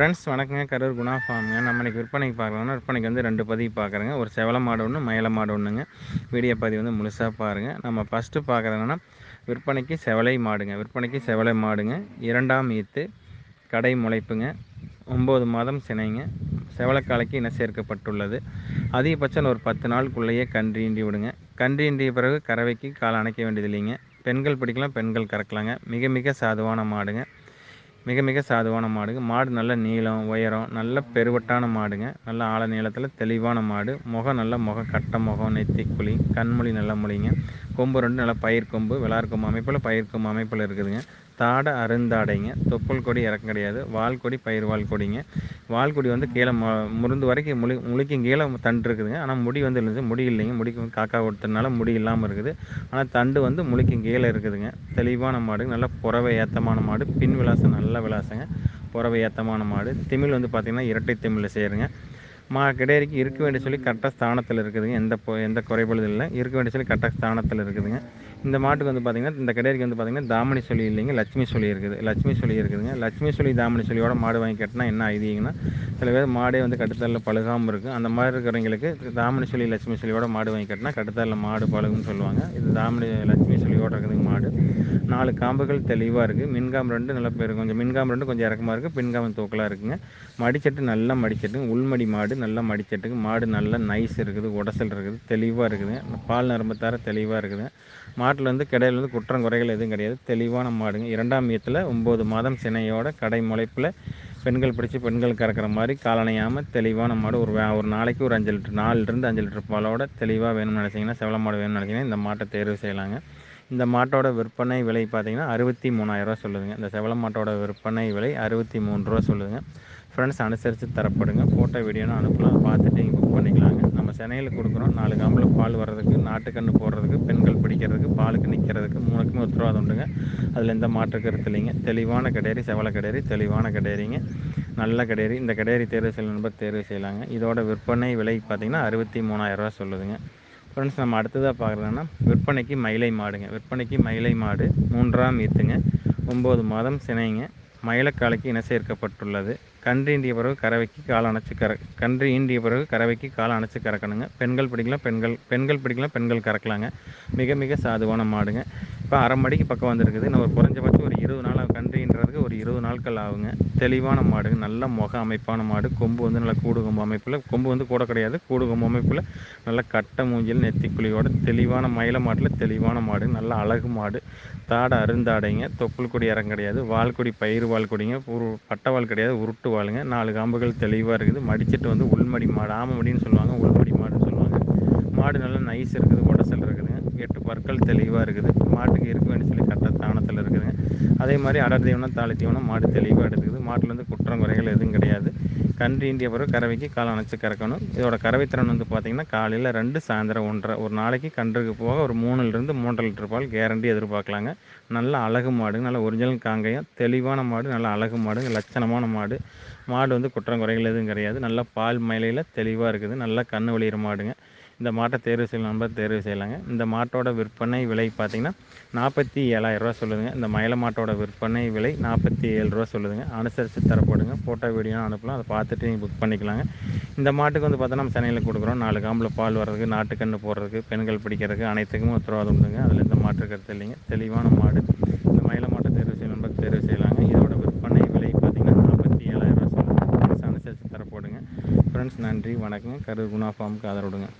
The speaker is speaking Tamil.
ஃப்ரெண்ட்ஸ் வணக்கங்க. கரூர் குணா ஃபார்முங்க. நம்ம இன்றைக்கி விற்பனைக்கு பார்க்குறோன்னா விற்பனைக்கு வந்து ரெண்டு பதிவு பார்க்குறேங்க. ஒரு செவல மாடு ஒன்று மயில மாடு ஒன்றுங்க வீடியோ பதிவு வந்து முழுசாக பாருங்கள் நம்ம ஃபஸ்ட்டு பார்க்குறதுனா விற்பனைக்கு செவலை மாடுங்க. விற்பனைக்கு செவலை மாடுங்க. இரண்டாம் ஈத்து கடை முளைப்புங்க. ஒம்பது மாதம் சினைங்க. செவலக்காலைக்கு இன சேர்க்கப்பட்டுள்ளது. அதிகபட்சம் ஒரு பத்து நாளுக்குள்ளேயே கன்று விடுங்க. கன்று பிறகு கறவைக்கு கால் அணைக்க வேண்டியது இல்லைங்க பெண்கள் பிடிக்கலாம் பெண்கள் கறக்கலாங்க. மிக மிக சாதுவான மாடுங்க. மிக மிக சாதுவான மாடுங்க. மாடு நல்ல நீளம் உயரம் நல்ல பெருவட்டான மாடுங்க. நல்ல ஆழ நீளத்தில் தெளிவான மாடு. முகம் நல்ல முகம் கட்ட முகம் நெத்தி குழி கண்மொழி நல்ல மொழிங்க கொம்பு ரெண்டு நல்லா பயிர் கொம்பு விளார் அமைப்பில் பயிர் கொம்பு அமைப்பில் இருக்குதுங்க. தாடை அருந்தாடைங்க. தொப்புள் கொடி இறக்கம் கிடையாது வால் கொடி பயிர் வால் கொடிங்க. வால் கொடி வந்து கீழே முருந்து வரைக்கும் முழு முழுக்கும் கீழே தண்டு இருக்குதுங்க. ஆனால் முடி வந்து இருந்துச்சு முடி இல்லைங்க. முடிக்கு வந்து காக்கா கொடுத்ததுனால முடி இல்லாமல் இருக்குது. ஆனால் தண்டு வந்து முழுக்கும் கீழே இருக்குதுங்க. தெளிவான மாடு நல்ல புறவை ஏத்தமான மாடு. பின் விலாசம் நல்ல விலாசங்க. புறவை ஏத்தமான மாடு. திமிழ் வந்து பார்த்திங்கன்னா இரட்டை திமிழில் சேருங்க மா கிடையாதுக்கு இருக்க வேண்டிய சொல்லி கரெக்டாக ஸ்தானத்தில் இருக்குதுங்க. எந்த எந்த குறைபாடு இல்லை. இருக்க வேண்டிய சொல்லி கரெக்டாக ஸ்தானத்தில் இருக்குதுங்க. இந்த மாட்டுக்கு வந்து பார்த்திங்கன்னா இந்த கிடையாதுக்கு வந்து பார்த்திங்கன்னா தாமணி சொல்லி இல்லைங்க லட்சுமி சொல்லி இருக்குது. லட்சுமி சொல்லி இருக்குதுங்க. லட்சுமி சொல்லி தாமணி சொல்லியோட மாடு வாங்கி கட்டினா என்ன ஐதீங்கன்னா சில பேர் மாடே வந்து கட்டுத்தரில் பழுகாமல் இருக்குது அந்த மாதிரி இருக்கிறவங்களுக்கு தாமணி சொல்லி லட்சுமி சொல்லியோட மாடு வாங்கி கட்டினா கட்டுத்தரில் மாடு பழுகுன்னு சொல்லுவாங்க. இது தாமணி லட்சுமி சொல்லியோட இருக்கிறதுக்கு மாடு. நாலு காம்புகள் தெளிவாக இருக்குது மின்காம் ரெண்டு நல்ல பேர் கொஞ்சம் மின்காம் ரெண்டு கொஞ்சம் இறக்கமாக இருக்குது பின்காம் தூக்கலாக இருக்குங்க. மடிச்சட்டு நல்லா மடிச்சட்டுங்க. உள்மடி மாடு நல்லா மடிச்சட்டுங்க. மாடு நல்லா நைஸ் இருக்குது உடசல் இருக்குது தெளிவாக இருக்குது. பால் நரம்பு தர தெளிவாக இருக்குதுங்க மாட்டில் வந்து கிடையில வந்து குற்றம் குறைகள் எதுவும் கிடையாது. தெளிவான மாடுங்க. இரண்டாம் மீயத்தில் ஒம்பது மாதம் சினையோட கடை முளைப்பில் பெண்கள் பிடிச்சி பெண்கள் கறக்கிற மாதிரி காலணையாமல் தெளிவான மாடு ஒரு ஒரு நாளைக்கு ஒரு அஞ்சு லிட்டர் நாலுலேருந்து அஞ்சு லிட்டர் பாலோட தெளிவாக வேணும்னு நினச்சிங்கன்னா செவல மாடு வேணும்னு நினச்சிங்கன்னா இந்த மாட்டை தேர்வு செய்யலாங்க. இந்த மாட்டோட விற்பனை விலை பார்த்தீங்கன்னா அறுபத்தி மூணாயிரரூவா சொல்லுதுங்க. இந்த செவல மாட்டோட விற்பனை விலை அறுபத்தி மூணு ரூபா சொல்லுதுங்க. ஃப்ரெண்ட்ஸ் அனுசரித்து தரப்படுங்க. ஃபோட்டோ வீடியோன்னு அனுப்பலாம். பார்த்துட்டு நீங்கள் புக் பண்ணிக்கலாங்க. நம்ம சென்னையில் கொடுக்குறோம். நாலு காம்பில் பால் வர்றதுக்கு நாட்டுக்கன்று போடுறதுக்கு பெண்கள் பிடிக்கிறதுக்கு பாலுக்கு நிற்கிறதுக்கு மூணுக்குமே உத்தரவாதம் உண்டுங்க. அதில் எந்த மாற்று கருத்து இல்லைங்க. தெளிவான கடேரி செவல கடையரி தெளிவான கடேரிங்க நல்ல கடையரி இந்த கடையரி தேர்வு செய்யல நண்பர் தேர்வு செய்யலாங்க. இதோட விற்பனை விலை பார்த்திங்கன்னா அறுபத்தி மூணாயிரரூவா சொல்லுதுங்க. ஃப்ரெண்ட்ஸ் நம்ம அடுத்ததாக பார்க்குறோன்னா விற்பனைக்கு மயிலை மாடுங்க. விற்பனைக்கு மயிலை மாடு மூன்றாம் ஈத்துங்க. ஒம்பது மாதம் சினைங்க. மயிலக்காலைக்கு இன சேர்க்கப்பட்டுள்ளது. கன்று ஈண்டிய பிறகு கறவைக்கு கால் அணைச்சி கற கன்று ஈண்டிய பிறகு கறவைக்கு கால் அணைச்சி கறக்கணுங்க. பெண்கள் பிடிக்கலாம் பெண்கள் பெண்கள் பிடிக்கலாம் பெண்கள் கறக்கலாங்க. மிக மிக சாதுவான மாடுங்க. இப்போ அரை மடிக்கு பக்கம் வந்திருக்குது. நம்ம ஒரு குறைஞ்சபட்சம் ஒரு இருபது நாள் கன்றுன்றதுக்கு ஒரு இருபது நாட்கள் ஆகுங்க. தெளிவான மாடுங்க. நல்ல முக அமைப்பான மாடு. கொம்பு வந்து நல்லா கூடு கொம்பு அமைப்பில். கொம்பு வந்து கூட கிடையாது. கூடு கொம்பு அமைப்பில். நல்ல கட்ட மூஞ்சில் நெத்திக்குழியோட தெளிவான மயில மாட்டில் தெளிவான மாடு. நல்ல அழகு மாடு. தாடை அருந்தாடைங்க. தொப்புள் கொடி இறம் கிடையாது. வாழ்கொடி பயிர் வாழ்கொடிங்க ஒரு பட்டை வால் கிடையாது. உருட்டு வாளுங்க. நாலு காம்புகள் தெளிவாக இருக்குது. மடிச்சிட்டு வந்து உள்மடி மாடு ஆமமடின்னு சொல்லுவாங்க. உள்மடி மாடுன்னு சொல்லுவாங்க. மாடு நல்லா நைஸ் இருக்குது. உடசல் பற்கள் தெளிவாக இருக்குது. மாட்டுக்கு இருக்க வேண்டிய சொல்லி கரெக்டாக தானத்தில் இருக்குதுங்க அதே மாதிரி அடர் தீவனம் தாளி தீவனம் மாடு தெளிவாக எடுத்துக்குது மாட்டில் வந்து குற்றம் குறைகள் எதுவும் கிடையாது. கன்று இந்திய பிறகு கறவைக்கு கால் அணைச்சி கறக்கணும். இதோட கறவைத்திறன் வந்து பார்த்திங்கன்னா காலையில் ரெண்டு சாயந்தரம் ஒன்றரை. ஒரு நாளைக்கு கன்றுக்கு போக ஒரு மூணுலேருந்து மூன்றரை லிட்டர் பால் கேரண்டி எதிர்பார்க்கலாங்க. நல்ல அழகு மாடு நல்ல ஒரிஜினல் காங்கையும். தெளிவான மாடு நல்ல அழகு மாடு லட்சணமான மாடு. மாடு வந்து குற்றம் குறைகள் எதுவும் கிடையாது. நல்ல பால் மயிலையில் தெளிவாக இருக்குது. நல்லா கண்ணு வழிகிற மாடுங்க. இந்த மாட்டை தேர்வு செய்யலாம் நம்பர் தேர்வு செய்யலாங்க. இந்த மாட்டோட விற்பனை விலை பார்த்திங்கன்னா நாற்பத்தி ஏழாயிரரூவா சொல்லுதுங்க. இந்த மயில மாட்டோட விற்பனை விலை நாற்பத்தி ஏழு ரூபா சொல்லுதுங்க. அனுசரித்து தரப்படுங்க. ஃபோட்டோ வீடியோ அனுப்பலாம். அதை பார்த்துட்டு நீங்கள் புக் பண்ணிக்கலாங்க. இந்த மாட்டுக்கு வந்து பார்த்தா நம்ம சென்னையில் கொடுக்குறோம். நாலு காம்பில் பால் வர்றதுக்கு நாட்டுக்கன்று போடுறதுக்கு பெண்கள் பிடிக்கிறதுக்கு அனைத்துக்கும் உத்தரவாதம் உண்டுங்க. அதில் எந்த மாற்று கருத்து இல்லைங்க. தெளிவான மாடு. இந்த மயில மாட்டை தேர்வு செய்ய நம்பர் தேர்வு செய்யலாங்க. இதோட விற்பனை விலை பார்த்திங்கன்னா நாற்பத்தி ஏழாயிரரூவா சொல்லுங்கள் அனுசரித்து தரப்படுங்க. ஃப்ரெண்ட்ஸ் நன்றி. வணக்கம் கரூர் குணா ஃபார்முக்கு ஆதரவுடுங்க.